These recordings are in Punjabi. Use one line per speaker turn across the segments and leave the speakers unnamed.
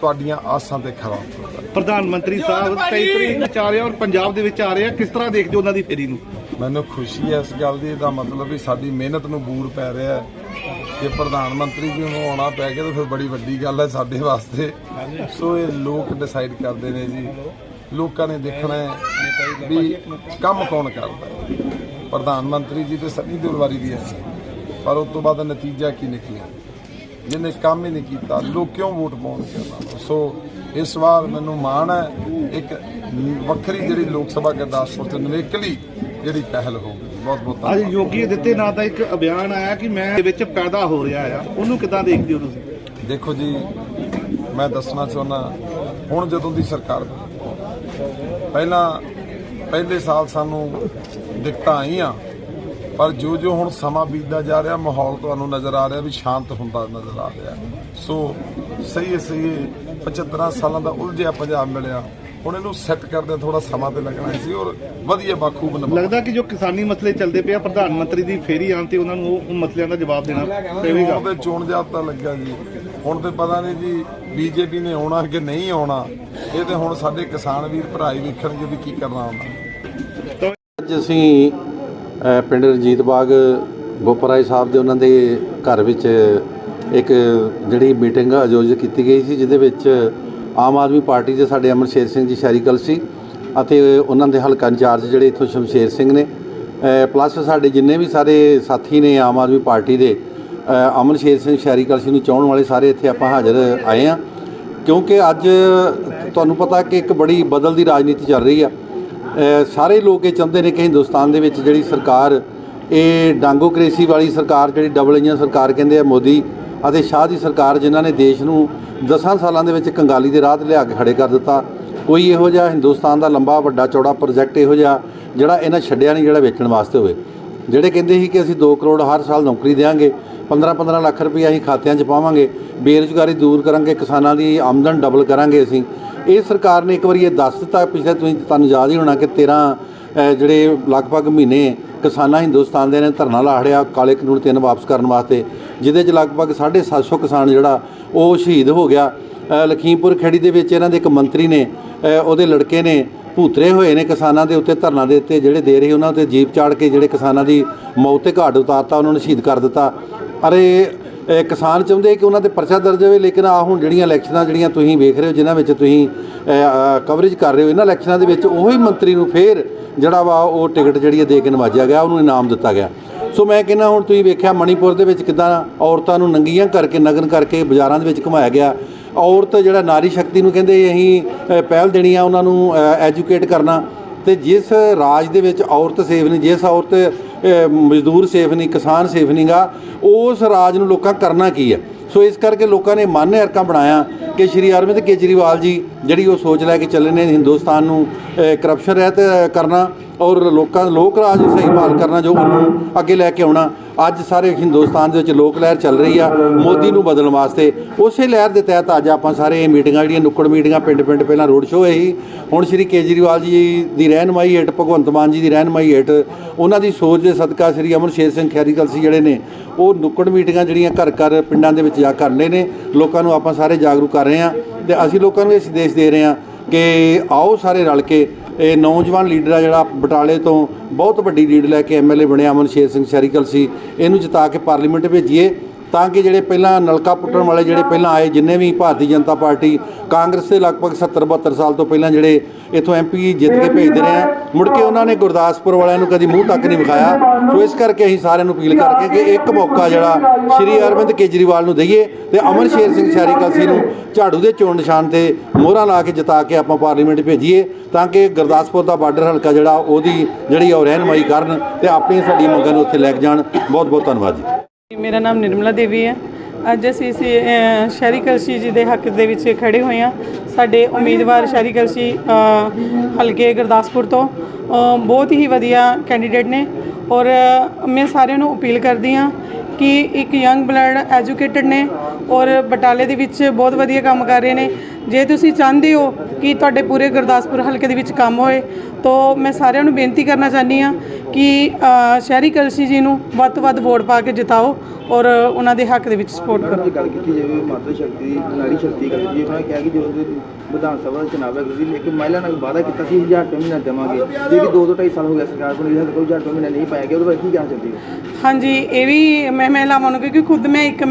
ਤੁਹਾਡੀਆਂ ਆਸਾਂ ਤੇ ਖਰਾ ਉਤਰਦਾ।
ਪ੍ਰਧਾਨ ਮੰਤਰੀ ਸਾਹਿਬ 23 ਤਰੀਕ ਨੂੰ ਆ ਰਹੇ ਔਰ ਪੰਜਾਬ ਦੇ ਵਿੱਚ ਆ ਰਹੇ ਆ। ਕਿਸ ਤਰ੍ਹਾਂ ਦੇਖਦੇ ਹੋ ਉਹਨਾਂ ਦੀ ਫੇਰੀ ਨੂੰ?
ਮੈਨੂੰ ਖੁਸ਼ੀ ਹੈ ਇਸ ਗੱਲ ਦੀ ਇਹਦਾ ਮਤਲਬ ਵੀ ਸਾਡੀ ਮਿਹਨਤ ਨੂੰ ਬੂਰ ਪੈ ਰਿਹਾ ਹੈ। ਜੇ ਪ੍ਰਧਾਨ ਮੰਤਰੀ ਜੀ ਨੂੰ ਆਉਣਾ ਪੈ ਗਿਆ ਤਾਂ ਫਿਰ ਬੜੀ ਵੱਡੀ ਗੱਲ ਹੈ ਸਾਡੇ ਵਾਸਤੇ। ਸੋ ਇਹ ਲੋਕ ਡਿਸਾਈਡ ਕਰਦੇ ਨੇ ਜੀ। ਲੋਕਾਂ ਨੇ ਦੇਖਣਾ ਹੈ ਵੀ ਕੰਮ ਕੌਣ ਕਰਦਾ ਹੈ। ਪ੍ਰਧਾਨ ਮੰਤਰੀ ਜੀ ਤੇ ਸਨੀ ਦਿਓਲ ਵਾਰੀ ਵੀ ਹੈ। ਪਰ ਉਸ ਤੋਂ ਬਾਅਦ ਨਤੀਜਾ ਕੀ ਨਿਕਲਿਆ? ਜਿਹਨੇ ਕੰਮ ਹੀ ਨਹੀਂ ਕੀਤਾ ਲੋਕ ਕਿਉਂ ਵੋਟ ਪਾਉਣਗੇ ਉਹਨਾਂ ਨੂੰ ਸੋ ਇਸ ਵਾਰ ਮੈਨੂੰ ਮਾਣ ਹੈ ਇੱਕ ਵੱਖਰੀ ਜਿਹੜੀ ਲੋਕ ਸਭਾ ਗੁਰਦਾਸਪੁਰ ਤੇ ਨਵੇਕਲੀ ਜਿਹੜੀ ਪਹਿਲ ਹੋਊਗੀ ਬਹੁਤ ਬਹੁਤ
ਅੱਜ ਯੋਗੀ ਆਦਿੱਤਿਆਨਾਥ ਦਾ ਇੱਕ ਅਭਿਆਨ ਆਇਆ ਕਿ ਮੈਂ ਦੇ ਵਿੱਚ ਪੈਦਾ ਹੋ ਰਿਹਾ ਆ। ਉਹਨੂੰ ਕਿੱਦਾਂ ਦੇਖਦੇ ਹੋ ਤੁਸੀਂ?
ਦੇਖੋ ਜੀ ਮੈਂ ਦੱਸਣਾ ਚਾਹੁੰਦਾ ਹੁਣ ਜਦੋਂ ਦੀ ਸਰਕਾਰ ਪਹਿਲਾਂ ਪਹਿਲੇ ਸਾਲ ਸਾਨੂੰ ਦਿੱਕਤਾਂ ਆਈਆਂ। ਪਰ ਜੋ ਜੋ ਹੁਣ ਸਮਾਂ ਬੀਤਦਾ ਜਾ ਰਿਹਾ ਮਾਹੌਲ ਤੁਹਾਨੂੰ ਨਜ਼ਰ ਆ ਰਿਹਾ ਵੀ ਸ਼ਾਂਤ ਹੁੰਦਾ ਨਜ਼ਰ ਆ ਰਿਹਾ। ਸੋ ਸਹੀ ਹੈ ਸਹੀ ਹੈ 75 ਸਾਲਾਂ ਦਾ ਉਲਝਿਆ ਪੰਜਾਬ ਮਿਲਿਆ। ਹੁਣ ਇਹਨੂੰ ਸੈੱਟ ਕਰਦੇ ਥੋੜਾ ਸਮਾਂ ਤੇ ਲੱਗਣਾ ਸੀ ਔਰ ਵਧੀਆ ਬਾਖੂਬ ਨਿਭਾਉਣਾ।
ਲੱਗਦਾ ਕਿ ਜੋ ਕਿਸਾਨੀ ਮਸਲੇ ਚੱਲਦੇ ਪਏ ਆ ਪ੍ਰਧਾਨ ਮੰਤਰੀ ਦੀ ਫੇਰੀ ਆਉਣ ਤੇ ਉਹਨਾਂ ਨੂੰ ਉਹ ਮਸਲਿਆਂ ਦਾ ਜਵਾਬ ਦੇਣਾ ਪਵੇਗਾ।
ਤੇ ਚੋਣ ਜਾਬਤਾ ਲੱਗਾ ਜੀ। ਹੁਣ ਤੇ ਪਤਾ ਨਹੀਂ ਜੀ ਬੀਜੇਪੀ ਨੇ ਆਉਣਾ ਕਿ ਨਹੀਂ ਆਉਣਾ। ਇਹ ਤੇ ਹੁਣ ਸਾਡੇ ਕਿਸਾਨ ਵੀਰ ਭਰਾ ਹੀ ਵੇਖਣਗੇ ਵੀ ਕੀ ਕਰਨਾ ਉਹਨਾਂ
ਅੱਜ ਅਸੀਂ ਪਿੰਡ ਰਣਜੀਤ ਬਾਗ ਗੋਪਰਾਏ ਸਾਹਿਬ ਦੇ ਉਹਨਾਂ ਦੇ ਘਰ ਵਿੱਚ ਇੱਕ ਜਿਹੜੀ ਮੀਟਿੰਗ ਆਯੋਜਿਤ ਕੀਤੀ ਗਈ ਸੀ ਜਿਹਦੇ ਵਿੱਚ ਆਮ ਆਦਮੀ ਪਾਰਟੀ ਦੇ ਸਾਡੇ ਅਮਰਸ਼ੇਰ ਸਿੰਘ ਜੀ ਸ਼ੈਰੀਕਲ ਸੀ ਅਤੇ ਉਹਨਾਂ ਦੇ ਹਲਕਾ ਇੰਚਾਰਜ ਜਿਹੜੇ ਇੱਥੋਂ ਸ਼ਮਸ਼ੇਰ ਸਿੰਘ ਨੇ। ਪਲੱਸ ਸਾਡੇ ਜਿੰਨੇ ਵੀ ਸਾਰੇ ਸਾਥੀ ਨੇ ਆਮ ਆਦਮੀ ਪਾਰਟੀ ਦੇ ਅ, ਅਮਰਸ਼ੇਰ ਸਿੰਘ ਸ਼ੈਰੀਕਲ ਸੀ ਨੂੰ ਚਾਹਣ ਵਾਲੇ ਸਾਰੇ ਇੱਥੇ ਆਪਾਂ ਹਾਜ਼ਰ ਆਏ ਆ ਕਿਉਂਕਿ ਅੱਜ ਤੁਹਾਨੂੰ ਪਤਾ ਕਿ ਇੱਕ ਬੜੀ ਬਦਲ ਦੀ ਰਾਜਨੀਤੀ ਚੱਲ ਰਹੀ ਆ। ਸਾਰੇ ਲੋਕ ਇਹ ਚਾਹੁੰਦੇ ਨੇ ਕਿ ਹਿੰਦੁਸਤਾਨ ਦੇ ਵਿੱਚ ਜਿਹੜੀ ਸਰਕਾਰ, ਇਹ ਡਾਂਗੋਕ੍ਰੇਸੀ ਵਾਲੀ ਸਰਕਾਰ ਜਿਹੜੀ ਡਬਲ ਇੰਜਨ ਸਰਕਾਰ ਕਹਿੰਦੇ ਆ ਮੋਦੀ ਅਤੇ ਸ਼ਾਹ ਦੀ ਸਰਕਾਰ ਜਿਨ੍ਹਾਂ ਨੇ ਦੇਸ਼ ਨੂੰ 10 ਸਾਲਾਂ ਦੇ ਵਿੱਚ ਕੰਗਾਲੀ ਦੇ ਰਾਹ ਤੇ ਲਿਆ ਕੇ ਖੜੇ ਕਰ ਦਿੱਤਾ, ਕੋਈ ਇਹੋ ਜਿਹਾ ਹਿੰਦੁਸਤਾਨ ਦਾ ਲੰਬਾ ਵੱਡਾ ਚੌੜਾ ਪ੍ਰੋਜੈਕਟ ਇਹੋ ਜਿਹਾ ਜਿਹੜਾ ਇਹਨਾਂ ਛੱਡਿਆ ਨਹੀਂ, ਜਿਹੜਾ ਵੇਚਣ ਵਾਸਤੇ ਹੋਵੇ। ਜਿਹੜੇ ਕਹਿੰਦੇ ਸੀ ਕਿ ਅਸੀਂ 2 ਕਰੋੜ ਹਰ ਸਾਲ ਨੌਕਰੀ ਦੇਵਾਂਗੇ 15-15 ਲੱਖ ਰੁਪਏ ਅਸੀਂ ਖਾਤਿਆਂ 'ਚ ਪਾਵਾਂਗੇ, ਬੇਰੁਜ਼ਗਾਰੀ ਦੂਰ ਕਰਾਂਗੇ, ਕਿਸਾਨਾਂ ਦੀ ਆਮਦਨ ਡਬਲ ਕਰਾਂਗੇ ਅਸੀਂ ਇਹ ਸਰਕਾਰ ਨੇ ਇੱਕ ਵਾਰੀ ਇਹ ਦੱਸ ਦਿੱਤਾ, ਪਿਛਲੇ ਤੁਸੀਂ ਤੁਹਾਨੂੰ ਯਾਦ ਹੀ ਹੋਣਾ ਕਿ 13 ਜਿਹੜੇ ਲਗਭਗ ਮਹੀਨੇ ਕਿਸਾਨਾਂ ਹਿੰਦੁਸਤਾਨ ਦੇ ਨੇ ਧਰਨਾ ਲਾੜਿਆ ਕਾਲੇ ਕਾਨੂੰਨ ਤਿੰਨ ਵਾਪਸ ਕਰਨ ਵਾਸਤੇ, ਜਿਹਦੇ 'ਚ ਲਗਭਗ 750 ਕਿਸਾਨ ਜਿਹੜਾ, ਉਹ ਸ਼ਹੀਦ ਹੋ ਗਿਆ। ਲਖੀਮਪੁਰ ਖੇੜੀ ਦੇ ਵਿੱਚ ਇਹਨਾਂ ਦੇ ਇੱਕ ਮੰਤਰੀ ਨੇ ਉਹਦੇ ਲੜਕੇ ਨੇ ਭੂਤਰੇ ਹੋਏ ਨੇ ਕਿਸਾਨਾਂ ਦੇ ਉੱਤੇ, ਧਰਨਾ ਦੇ ਉੱਤੇ, ਜਿਹੜੇ ਦੇ ਰਹੇ ਉਹਨਾਂ ਤੇ ਜੀਪ ਚਾੜ ਕੇ ਜਿਹੜੇ ਕਿਸਾਨਾਂ ਦੀ ਮੌਤ ਤੇ ਘਾਟ ਉਤਾਰਤਾ, ਉਹਨਾਂ ਨੂੰ ਸ਼ਹੀਦ ਕਰ ਦਿੱਤਾ। ਅਰੇ ਕਿਸਾਨ ਚਾਹੁੰਦੇ ਕਿ ਉਹਨਾਂ ਤੇ ਪਰਚਾ ਦਰਜ ਹੋਵੇ, ਲੇਕਿਨ ਆ ਹੁਣ ਜਿਹੜੀਆਂ ਇਲੈਕਸ਼ਨਾਂ ਜਿਹੜੀਆਂ ਤੁਸੀਂ ਵੇਖ ਰਹੇ ਹੋ, ਜਿਨ੍ਹਾਂ ਵਿੱਚ ਤੁਸੀਂ ਕਵਰੇਜ ਕਰ ਰਹੇ ਹੋ, ਇਹਨਾਂ ਇਲੈਕਸ਼ਨਾਂ ਦੇ ਵਿੱਚ ਉਹੀ ਮੰਤਰੀ ਨੂੰ ਫੇਰ ਜਿਹੜਾ ਵਾ ਉਹ ਟਿਕਟ ਜਿਹੜੀ ਹੈ ਦੇ ਕੇ ਨਵਾਜਿਆ ਗਿਆ, ਉਹਨੂੰ ਇਨਾਮ ਦਿੱਤਾ ਗਿਆ। ਸੋ ਮੈਂ ਕਹਿੰਦਾ ਹੁਣ ਤੁਸੀਂ ਵੇਖਿਆ ਮਣੀਪੁਰ ਦੇ ਵਿੱਚ ਕਿਦਾਂ ਔਰਤਾਂ ਨੂੰ ਨੰਗੀਆਂ ਕਰਕੇ, ਨਗਨ ਕਰਕੇ ਬਾਜ਼ਾਰਾਂ ਦੇ ਵਿੱਚ ਘੁਮਾਇਆ ਗਿਆ। ਔਰਤ ਜਿਹੜਾ ਨਾਰੀ ਸ਼ਕਤੀ ਨੂੰ ਕਹਿੰਦੇ ਅਸੀਂ ਪਹਿਲ ਦੇਣੀ ਆ ਉਹਨਾਂ ਨੂੰ ਐਜੂਕੇਟ ਕਰਨਾ। ਤੇ ਜਿਸ ਰਾਜ ਦੇ ਵਿੱਚ ਔਰਤ ਸੇਫ ਨਹੀਂ, ਜਿਸ ਔਰਤ ਮਜ਼ਦੂਰ ਸੇਫ ਨਹੀਂ, ਕਿਸਾਨ ਸੇਫ ਨਹੀਂਗਾ, ਉਸ ਰਾਜ ਨੂੰ ਲੋਕਾਂ ਕਰਨਾ ਕੀ ਹੈ? ਸੋ ਇਸ ਕਰਕੇ ਲੋਕਾਂ ਨੇ ਮਨ ਹਰਕਾ ਬਣਾਇਆ ਕਿ ਸ਼੍ਰੀ ਅਰਵਿੰਦ ਕੇਜਰੀਵਾਲ ਜੀ ਜਿਹੜੀ ਉਹ ਸੋਚ ਲੈ ਕੇ ਚੱਲੇ ਨੇ ਹਿੰਦੁਸਤਾਨ ਨੂੰ ਕਰਪਸ਼ਨ ਰਹਿਤ ਕਰਨਾ ਔਰ ਲੋਕਾਂ, ਲੋਕ ਰਾਜ ਸਹੀ ਭਾਲ ਕਰਨਾ ਜੋ ਉਹਨੂੰ ਅੱਗੇ ਲੈ ਕੇ ਆਉਣਾ, ਅੱਜ ਸਾਰੇ ਹਿੰਦੁਸਤਾਨ ਦੇ ਵਿੱਚ ਲੋਕ ਲਹਿਰ ਚੱਲ ਰਹੀ ਆ, ਮੋਦੀ ਨੂੰ ਬਦਲਣ ਵਾਸਤੇ। ਉਸੇ ਲਹਿਰ ਦੇ ਤਹਿਤ ਅੱਜ ਆਪਾਂ ਸਾਰੇ ਇਹ ਮੀਟਿੰਗਾਂ, ਜਿਹੜੀਆਂ ਨੁੱਕੜ ਮੀਟਿੰਗਾਂ ਪਿੰਡ ਪਿੰਡ ਪਹਿਲਾਂ ਰੋਡ ਸ਼ੋਅ ਹੋਈ ਹੁਣ ਸ਼੍ਰੀ ਕੇਜਰੀਵਾਲ ਜੀ ਦੀ ਰਹਿਨਮਾਈ ਹੇਠ, ਭਗਵੰਤ ਮਾਨ ਜੀ ਦੀ ਰਹਿਨਮਾਈ ਹੇਠ, ਉਹਨਾਂ ਦੀ ਸੋਚ ਦੇ ਸਦਕਾ ਸ਼੍ਰੀ ਅਮਰਸ਼ੇਰ ਸਿੰਘ ਖੈਰੀਕਲ ਸੀ ਜਿਹੜੇ ਨੇ, ਉਹ ਨੁੱਕੜ ਮੀਟਿੰਗਾਂ ਜਿਹੜੀਆਂ ਘਰ ਘਰ ਪਿੰਡਾਂ ਦੇ ਵਿੱਚ ਜਾ ਕਰਨੇ ਨੇ, ਲੋਕਾਂ ਨੂੰ ਆਪਾਂ ਸਾਰੇ ਜਾਗਰੂਕ ਕਰ ਰਹੇ ਹਾਂ ਤੇ ਅਸੀਂ ਲੋਕਾਂ ਨੂੰ ਇਹ ਸੰਦੇਸ਼ ਦੇ ਰਹੇ ਹਾਂ ਕਿ ਆਓ ਸਾਰੇ ਰਲ ਕੇ, ਇਹ ਨੌਜਵਾਨ ਲੀਡਰ ਆ ਜਿਹੜਾ ਬਟਾਲੇ ਤੋਂ ਬਹੁਤ ਵੱਡੀ ਲੀਡ ਲੈ ਕੇ ਐਮਐਲਏ ਬਣਿਆ ਅਮਨ ਸ਼ੇਰ ਸਿੰਘ ਸ਼ੈਰੀਕਲ ਸੀ। ਇਹਨੂੰ ਜਿਤਾ ਕੇ ਪਾਰਲੀਮੈਂਟ ਭੇਜੀਏ। ਤਾਂ ਕਿ ਜਿਹੜੇ ਪਹਿਲਾਂ ਨਲਕਾ ਪੁੱਟਣ ਵਾਲੇ ਜਿਹੜੇ ਪਹਿਲਾਂ ਆਏ, ਜਿੰਨੇ ਵੀ ਭਾਰਤੀ ਜਨਤਾ ਪਾਰਟੀ, ਕਾਂਗਰਸ ਦੇ ਲਗਭਗ 70 72 ਸਾਲ ਤੋਂ ਪਹਿਲਾਂ ਜਿਹੜੇ ਇਥੋਂ ਐਮਪੀ ਜਿੱਤ ਕੇ ਭੇਜਦੇ ਰਹੇ ਆ, ਮੁੜ ਕੇ ਉਹਨਾਂ ਨੇ ਗੁਰਦਾਸਪੁਰ ਵਾਲਿਆਂ ਨੂੰ ਕਦੀ ਮੂੰਹ ਤੱਕ ਨਹੀਂ ਵਿਖਾਇਆ। ਸੋ ਇਸ ਕਰਕੇ ਅਸੀਂ ਸਾਰਿਆਂ ਨੂੰ ਅਪੀਲ ਕਰਕੇ ਕਿ ਇੱਕ ਮੌਕਾ ਜਿਹੜਾ ਸ਼੍ਰੀ ਅਰਵਿੰਦ ਕੇਜਰੀਵਾਲ ਨੂੰ ਦਈਏ ਤੇ ਅਮਰ ਸ਼ੇਰ ਸਿੰਘ ਸ਼ੈਰੀਕਲ ਸੀ ਨੂੰ ਝਾੜੂ ਦੇ ਚੋਣ ਨਿਸ਼ਾਨ ਤੇ ਮੋਹਰਾਂ ਲਾ ਕੇ ਜਿਤਾ ਕੇ ਆਪਾਂ ਪਾਰਲੀਮੈਂਟ ਭੇਜੀਏ, ਤਾਂ ਕਿ ਗੁਰਦਾਸਪੁਰ ਦਾ ਬਾਰਡਰ ਹਲਕਾ ਜਿਹੜਾ, ਉਹਦੀ ਜਿਹੜੀ ਉਹ ਰਹਿਨਮਾਈ ਕਰਨ ਤੇ ਆਪਣੀਆਂ ਸਾਡੀਆਂ ਮੰਗਾਂ ਨੂੰ ਉੱਥੇ ਲੈ ਕੇ ਜਾਣ। ਬਹੁਤ ਬਹੁਤ ਧੰਨਵਾਦ ਜੀ।
ਮੇਰਾ ਨਾਮ ਨਿਰਮਲਾ ਦੇਵੀ ਹੈ। ਅੱਜ ਅਸੀਂ ਇਸ ਸ਼ਹਿਰੀ ਕਲਸੀ ਜੀ ਦੇ ਹੱਕ ਦੇ ਵਿੱਚ ਖੜੇ ਹੋਏ ਹਾਂ। ਸਾਡੇ ਉਮੀਦਵਾਰ ਸ਼ਹਿਰੀ ਕਲਸੀ ਹਲਕੇ ਗੁਰਦਾਸਪੁਰ ਤੋਂ ਬਹੁਤ ਹੀ ਵਧੀਆ ਕੈਂਡੀਡੇਟ ਨੇ ਔਰ ਮੈਂ ਸਾਰਿਆਂ ਨੂੰ ਅਪੀਲ ਕਰਦੀ ਹਾਂ ਕਿ ਇੱਕ ਯੰਗ ਬਲੱਡ ਐਜੂਕੇਟਡ ਨੇ ਔਰ ਬਟਾਲੇ ਦੇ ਵਿੱਚ ਬਹੁਤ ਵਧੀਆ ਕੰਮ ਕਰ ਰਹੇ ਨੇ। ਜੇ ਤੁਸੀਂ ਚਾਹੁੰਦੇ ਹੋ ਕਿ ਤੁਹਾਡੇ ਪੂਰੇ ਗੁਰਦਾਸਪੁਰ ਹਲਕੇ ਦੇ ਵਿੱਚ ਕੰਮ ਹੋਏ ਤਾਂ ਮੈਂ ਸਾਰਿਆਂ ਨੂੰ ਬੇਨਤੀ ਕਰਨਾ ਚਾਹੁੰਦੀ ਆ ਕਿ ਸ਼ਹਿਰੀ ਕਲਸੀ ਜੀ ਨੂੰ ਵੱਧ ਤੋਂ ਵੱਧ ਵੋਟ ਪਾ ਕੇ ਜਿਤਾਓ ਔਰ ਉਹਨਾਂ ਦੇ ਹੱਕ ਦੇ ਵਿੱਚ ਸਪੋਰਟ ਕਰੋ।
ਜੇ ਗੱਲ ਕੀਤੀ ਜਾਵੇ ਮਾਤਰ ਸ਼ਕਤੀ ਨਾਰੀ ਸ਼ਕਤੀ ਗੱਲ ਜੀ ਉਹਨਾਂ ਨੇ ਕਿਹਾ ਕਿ ਜਦੋਂ ਦੇ ਵਿਧਾਨ ਸਭਾ ਦਾ ਚੁਣਾਵ ਹੈ ਮਹਿਲਾ ਨਾਲ ਵਾਅਦਾ ਕੀਤਾ ਸੀ 1000 ਰੁਪਏ ਮਹੀਨਾ ਦੇਵਾਂਗੇ। ਜੇ ਕਿ 2 ਦੋ 2.5 ਸਾਲ ਹੋ ਗਿਆ ਸਰਕਾਰ ਬਣੀ ਹੈ ਕੋਈ 1000 ਰੁਪਏ ਮਹੀਨਾ ਨਹੀਂ ਪਾਇਆ ਗਿਆ ਉਹਦੇ ਬਾਰੇ ਕੀ ਕਹਿਣਾ ਚਾਹੁੰਦੇ ਹੋ?
ਹਾਂਜੀ ਇਹ ਵੀ ਮੈਂ ਮਹਿਲਾਵਾਂ ਨੂੰ ਕਿਉਂਕਿ ਖੁਦ ਮੈਂ ਇੱਕ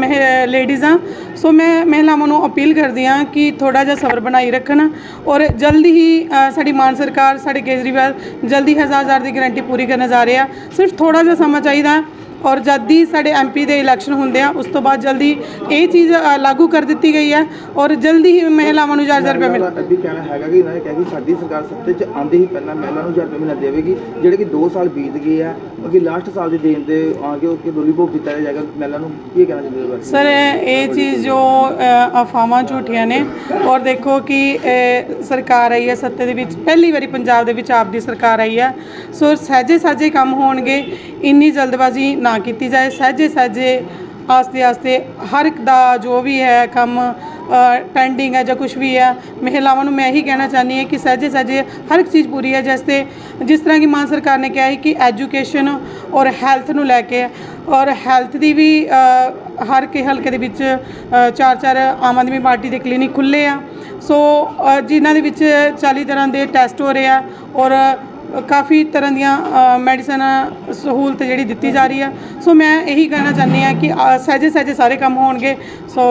ਲੇਡੀਜ਼ ਹਾਂ ਸੋ ਮੈਂ ਮਹਿਲਾਵਾਂ ਨੂੰ ਅਪੀਲ ਕਰਦੀ ਹਾਂ ਕਿ ਥੋੜਾ ਜਿਹਾ ਸਬਰ ਬਣਾਈ ਰੱਖਣ ਔਰ ਜਲਦੀ ਹੀ ਸਾਡੀ ਮਾਨ ਸਰਕਾਰ, ਸਾਡੇ ਕੇਜਰੀਵਾਲ ਜਲਦੀ ਹਜ਼ਾਰ ਹਜ਼ਾਰ ਦੀ ਗਾਰੰਟੀ ਪੂਰੀ ਕਰਨ ਜਾ ਰਹੇ ਆ। ਸਿਰਫ ਥੋੜਾ ਜਿਹਾ ਸਮਾਂ ਚਾਹੀਦਾ ਔਰ ਜਦ ਹੀ ਸਾਡੇ ਐਮਪੀ ਦੇ ਇਲੈਕਸ਼ਨ ਹੁੰਦੇ ਆ ਉਸ ਤੋਂ ਬਾਅਦ ਜਲਦੀ ਇਹ ਚੀਜ਼ ਲਾਗੂ ਕਰ ਦਿੱਤੀ ਗਈ ਹੈ ਔਰ ਜਲਦੀ ਹੀ ਮਹਿਲਾਵਾਂ ਨੂੰ ਹਜ਼ਾਰ ਹਜ਼ਾਰ ਰੁਪਏ ਮਿਲ
ਮਹਿਲਾ ਦਾ ਅੱਗੇ ਕਹਿਣਾ ਹੈਗਾ ਕਿ ਇਹਨਾਂ ਨੇ ਕਿਹਾ ਕਿ ਸਾਡੀ ਸਰਕਾਰ ਸੱਤੇ 'ਚ ਆਂਦੇ ਹੀ ਪਹਿਲਾਂ ਮਹਿਲਾ ਨੂੰ 1000 ਰੁਪਏ ਮਹੀਨਾ ਦੇਵੇਗੀ ਜਿਹੜੇ ਕਿ 2 ਸਾਲ ਬੀਤ ਗਏ ਆ ਅੱਗੇ ਲਾਸਟ ਸਾਲ ਦੇ ਦੇਣ ਦੇ ਉਹ ਕਿ ਲੋਲੀਪੌਪ ਦਿੱਤਾ ਜਾਏਗਾ ਮਹਿਲਾ ਨੂੰ ਕੀ ਕਹਿਣਾ ਚਾਹੁੰਦੇ ਹੋ
ਸਰ ਇਹ ਚੀਜ਼ ਜੋ ਅਫਵਾਹਾਂ ਝੂਠੀਆਂ ਨੇ ਔਰ ਦੇਖੋ ਕਿ ਸਰਕਾਰ ਆਈ ਹੈ ਸੱਤੇ ਦੇ ਵਿੱਚ ਪਹਿਲੀ ਵਾਰੀ ਪੰਜਾਬ ਦੇ ਵਿੱਚ ਆਪ ਦੀ ਸਰਕਾਰ ਆਈ ਹੈ। ਸੋ ਸਹਿਜੇ ਸਾਜੇ ਕੰਮ ਹੋਣਗੇ ਇੰਨੀ ਜਲਦਬਾਜ਼ੀ ਨਾ ਕੀਤੀ ਜਾਏ ਸਹਿਜੇ ਸਹਿਜੇ ਆਸਤੇ ਆਸਤੇ ਹਰ ਇੱਕ ਦਾ ਜੋ ਵੀ ਹੈ ਕੰਮ ਪੈਂਡਿੰਗ ਹੈ ਜਾਂ ਕੁਝ ਵੀ ਹੈ ਮਹਿਲਾਵਾਂ ਨੂੰ ਮੈਂ ਇਹੀ ਕਹਿਣਾ ਚਾਹੁੰਦੀ ਹਾਂ ਕਿ ਸਹਿਜੇ ਸਹਿਜੇ ਹਰ ਇੱਕ ਚੀਜ਼ ਪੂਰੀ ਹੈ ਜਿਸ ਤੇ ਜਿਸ ਤਰ੍ਹਾਂ ਕਿ ਮਾਨ ਸਰਕਾਰ ਨੇ ਕਿਹਾ ਹੈ ਕਿ ਐਜੂਕੇਸ਼ਨ ਔਰ ਹੈਲਥ ਨੂੰ ਲੈ ਕੇ ਔਰ ਹੈਲਥ ਦੀ ਵੀ ਹਰ ਕੇ ਹਲਕੇ ਦੇ ਵਿੱਚ ਚਾਰ ਚਾਰ ਆਮ ਆਦਮੀ ਪਾਰਟੀ ਦੇ ਕਲੀਨਿਕ ਖੁੱਲੇ ਆ। ਸੋ ਅ, ਜਿਨ੍ਹਾਂ ਦੇ ਵਿੱਚ 40 ਤਰ੍ਹਾਂ ਦੇ ਟੈਸਟ ਹੋ ਰਹੇ ਆ ਔਰ ਕਾਫੀ ਤਰ੍ਹਾਂ ਦੀਆਂ ਮੈਡੀਸਨ ਸਹੂਲਤ ਜਿਹੜੀ ਦਿੱਤੀ ਜਾ ਰਹੀ ਆ। ਸੋ ਮੈਂ ਇਹੀ ਕਹਿਣਾ ਚਾਹੁੰਦੀ ਆ ਕਿ ਸਹਿਜੇ ਸਹਿਜੇ ਸਾਰੇ ਕੰਮ ਹੋਣਗੇ। ਸੋ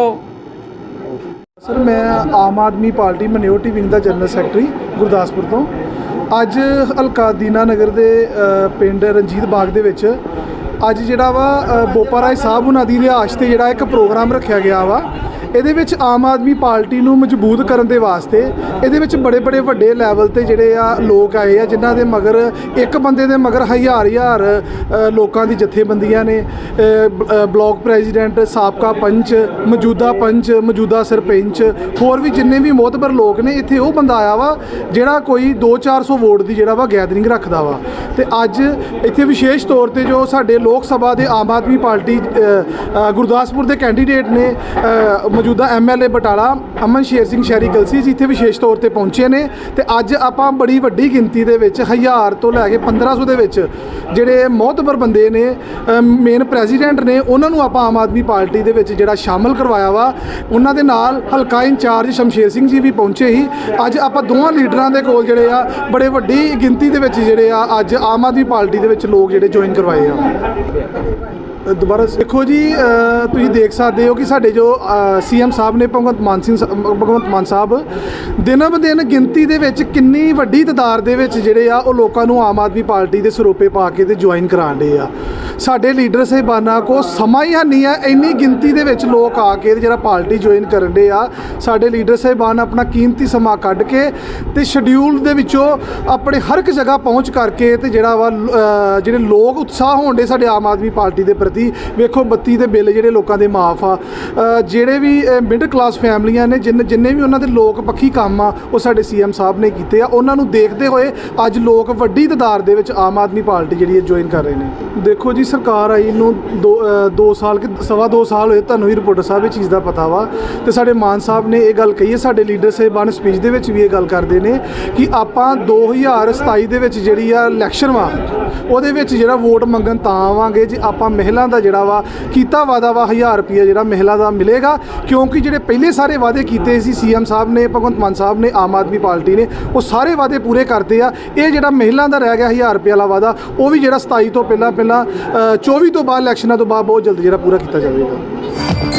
ਸਰ, ਮੈਂ Aam Aadmi Party minority wing ਦਾ ਜਨਰਲ ਸੈਕਟਰੀ ਗੁਰਦਾਸਪੁਰ ਤੋਂ। ਅੱਜ ਹਲਕਾ ਦੀਨਾ ਨਗਰ ਦੇ ਪਿੰਡ ਰਣਜੀਤ ਬਾਗ ਦੇ ਵਿੱਚ ਅੱਜ ਜਿਹੜਾ ਵਾ ਬੋਪਾ ਰਾਏ ਸਾਹਿਬ ਉਹਨਾਂ ਦੀ ਰਿਹਾਇਸ਼ ਤੇ ਜਿਹੜਾ ਇੱਕ ਪ੍ਰੋਗਰਾਮ ਰੱਖਿਆ ਗਿਆ ਵਾ। ਇਹਦੇ ਵਿੱਚ ਆਮ ਆਦਮੀ ਪਾਰਟੀ ਨੂੰ ਮਜ਼ਬੂਤ ਕਰਨ ਦੇ ਵਾਸਤੇ ਇਹਦੇ ਵਿੱਚ ਬੜੇ ਬੜੇ ਵੱਡੇ ਲੈਵਲ ਤੇ ਜਿਹੜੇ ਆ ਲੋਕ ਆਏ ਆ ਜਿਨ੍ਹਾਂ ਦੇ ਮਗਰ ਇੱਕ ਬੰਦੇ ਦੇ ਮਗਰ ਹਜ਼ਾਰ ਹਜ਼ਾਰ ਲੋਕਾਂ ਦੀ ਜਥੇਬੰਦੀਆਂ ਨੇ। ਅ, ਬਲਾਕ ਪ੍ਰੈਜ਼ੀਡੈਂਟ ਸਾਬਕਾ ਪੰਚ ਮੌਜੂਦਾ ਪੰਚ ਮੌਜੂਦਾ ਸਰਪੰਚ ਹੋਰ ਵੀ ਜਿੰਨੇ ਵੀ ਮੋਤਬਰ ਲੋਕ ਨੇ ਇੱਥੇ ਉਹ ਬੰਦਾ ਆਇਆ ਵਾ ਜਿਹੜਾ ਕੋਈ 2-400 ਵੋਟ ਦੀ ਜਿਹੜਾ ਵਾ ਗੈਦਰਿੰਗ ਰੱਖਦਾ ਵਾ। ਤੇ ਅੱਜ ਇੱਥੇ ਵਿਸ਼ੇਸ਼ ਤੌਰ ਤੇ ਜੋ ਸਾਡੇ ਲੋਕ ਸਭਾ ਦੇ ਆਮ ਆਦਮੀ ਪਾਰਟੀ ਗੁਰਦਾਸਪੁਰ ਦੇ ਕੈਂਡੀਡੇਟ ਨੇ ਮੌਜੂਦਾ ਐਮਐਲਏ ਬਟਾਲਾ ਅਮਨ ਸ਼ੇਰ ਸਿੰਘ ਸ਼ਹਿਰੀ ਕਲਸੀ ਜੀ ਇੱਥੇ ਵਿਸ਼ੇਸ਼ ਤੌਰ ਤੇ ਪਹੁੰਚੇ ਨੇ ਤੇ ਅੱਜ ਆਪਾਂ ਬੜੀ ਵੱਡੀ ਗਿਣਤੀ ਦੇ ਵਿੱਚ ਹਜ਼ਾਰ ਤੋਂ ਲੈ ਕੇ 1500 ਦੇ ਵਿੱਚ ਜਿਹੜੇ ਮੋਹਤਬਰ ਬੰਦੇ ਨੇ ਮੇਨ ਪ੍ਰੈਜ਼ੀਡੈਂਟ ਨੇ, ਉਹਨਾਂ ਨੂੰ ਆਪਾਂ ਆਮ ਆਦਮੀ ਪਾਰਟੀ ਦੇ ਵਿੱਚ ਜਿਹੜਾ ਸ਼ਾਮਲ ਕਰਵਾਇਆ ਵਾ। ਉਹਨਾਂ ਦੇ ਨਾਲ ਹਲਕਾ ਇੰਚਾਰਜ ਸ਼ਮਸ਼ੇਰ ਸਿੰਘ ਜੀ ਵੀ ਪਹੁੰਚੇ ਸੀ। ਅੱਜ ਆਪਾਂ ਦੋਵਾਂ ਲੀਡਰਾਂ ਦੇ ਕੋਲ ਜਿਹੜੇ ਆ, ਬੜੇ ਵੱਡੀ ਗਿਣਤੀ ਦੇ ਵਿੱਚ ਜਿਹੜੇ ਆ, ਅੱਜ ਆਮ ਆਦਮੀ ਪਾਰਟੀ ਦੇ ਵਿੱਚ ਲੋਕ ਜਿਹੜੇ ਜੁਆਇਨ ਕਰਵਾਏ ਆ। ਦੁਬਾਰਾ ਦੇਖੋ ਜੀ ਤੁਸੀਂ ਦੇਖ ਸਕਦੇ ਹੋ ਕਿ ਸਾਡੇ ਜੋ ਸੀ ਸੀਐਮ ਸਾਹਿਬ ਨੇ ਭਗਵੰਤ ਮਾਨ ਸਿੰਘ ਸਾ- ਭਗਵੰਤ ਮਾਨ ਸਾਹਿਬ ਦਿਨੋਂ ਬ ਦਿਨ ਗਿਣਤੀ ਦੇ ਵਿੱਚ ਕਿੰਨੀ ਵੱਡੀ ਤਦਾਦ ਦੇ ਵਿੱਚ ਜਿਹੜੇ ਆ ਉਹ ਲੋਕਾਂ ਨੂੰ ਆਮ ਆਦਮੀ ਪਾਰਟੀ ਦੇ ਸਰੋਪੇ ਪਾ ਕੇ ਤੇ ਜੁਆਇਨ ਕਰਾਉਣ ਦੇ ਆ। ਸਾਡੇ ਲੀਡਰ ਸਾਹਿਬਾਨਾਂ ਕੋ ਸਮਾਂ ਹੀ ਨਹੀਂ ਆ ਇੰਨੀ ਗਿਣਤੀ ਦੇ ਵਿੱਚ ਲੋਕ ਆ ਕੇ ਤੇ ਜਿਹੜਾ ਪਾਰਟੀ ਜੁਆਇਨ ਕਰਨ ਦੇ ਆ। ਸਾਡੇ ਲੀਡਰ ਸਾਹਿਬਾਨ ਆਪਣਾ ਕੀਮਤੀ ਸਮਾਂ ਕੱਢ ਕੇ ਤੇ ਸ਼ਡਿਊਲ ਦੇ ਵਿੱਚੋਂ ਆਪਣੇ ਹਰ ਇੱਕ ਜਗ੍ਹਾ ਪਹੁੰਚ ਕਰਕੇ ਤੇ ਜਿਹੜਾ ਵਾ ਅ, ਜਿਹੜੇ ਲੋਕ ਉਤਸ਼ਾਹ ਹੋਣ ਦੇ ਸਾਡੇ ਆਮ ਆਦਮੀ ਪਾਰਟੀ ਦੇ ਪ੍ਰਤੀ ਵੇਖੋ ਬੱਤੀ ਦੇ ਬਿੱਲ ਜਿਹੜੇ ਲੋਕਾਂ ਦੇ ਮਾਫ ਆ। ਅ, ਜਿਹੜੇ ਵੀ ਮਿਡਲ ਕਲਾਸ ਫੈਮਲੀਆਂ ਨੇ, ਜਿੰਨ, ਜਿੰਨੇ ਵੀ ਉਹਨਾਂ ਦੇ ਲੋਕ ਪੱਖੀ ਕੰਮ ਆ, ਉਹ ਸਾਡੇ ਸੀਐਮ ਸਾਹਿਬ ਨੇ ਕੀਤੇ ਆ। ਉਹਨਾਂ ਨੂੰ ਦੇਖਦੇ ਹੋਏ ਅੱਜ ਲੋਕ ਵੱਡੀ ਤਦਾਦ ਦੇ ਵਿੱਚ ਆਮ ਆਦਮੀ ਪਾਰਟੀ ਜਿਹੜੀ ਹੈ ਜੁਆਇਨ ਕਰ ਰਹੇ ਨੇ। ਦੇਖੋ ਜੀ, ਸਰਕਾਰ ਆਈ ਨੂੰ 2 ਸਾਲ ਕਿ, ਸਵਾ 2 ਸਾਲ ਹੋਏ, ਤੁਹਾਨੂੰ ਵੀ ਰਿਪੋਰਟਰ ਸਾਹਿਬ ਇਹ ਚੀਜ਼ ਦਾ ਪਤਾ ਵਾ। ਤੇ ਸਾਡੇ ਮਾਨ ਸਾਹਿਬ ਨੇ ਇਹ ਗੱਲ ਕਹੀ ਹੈ, ਸਾਡੇ ਲੀਡਰ ਸਾਹਿਬਾਨ ਸਪੀਚ ਦੇ ਵਿੱਚ ਵੀ ਇਹ ਗੱਲ ਕਰਦੇ ਨੇ ਕਿ ਆਪਾਂ 2027 ਦੇ ਵਿੱਚ ਜਿਹੜੀ ਆ ਇਲੈਕਸ਼ਨ ਵਾ, ਉਹਦੇ ਵਿੱਚ ਜਿਹੜਾ ਵੋਟ ਮੰਗਣ ਤਾਂ ਆਵਾਂਗੇ ਜੇ ਆਪਾਂ ਮਹਿਲਾ ਦਾ ਜਿਹੜਾ ਵਾ, ਕੀਤਾ ਵਾਦਾ ਵਾ 1000 ਰੁਪਏ ਜਿਹੜਾ ਮਹਿਲਾ ਦਾ ਮਿਲੇਗਾ ਕਿਉਂਕਿ ਜਿਹੜੇ ਪਹਿਲੇ ਸਾਰੇ ਵਾਅਦੇ ਕੀਤੇ ਸੀ ਸੀਐਮ ਸਾਹਿਬ ਨੇ ਭਗਵੰਤ ਮਾਨ ਸਾਹਿਬ ਨੇ ਆਮ ਆਦਮੀ ਪਾਰਟੀ ਨੇ ਉਹ ਸਾਰੇ ਵਾਅਦੇ ਪੂਰੇ ਕਰਦੇ ਆ। ਇਹ ਜਿਹੜਾ ਮਹਿਲਾ ਦਾ ਰਹਿ ਗਿਆ 1000 ਰੁਪਏ ਵਾਲਾ ਵਾਅਦਾ ਉਹ ਵੀ ਜਿਹੜਾ 27 ਤੋਂ ਪਹਿਲਾਂ ਪਹਿਲਾਂ ਅ, 24 ਤੋਂ ਬਾਅਦ ਇਲੈਕਸ਼ਨਾਂ ਤੋਂ ਬਾਅਦ ਬਹੁਤ ਜਲਦੀ ਜਿਹੜਾ ਪੂਰਾ ਕੀਤਾ ਜਾਵੇਗਾ।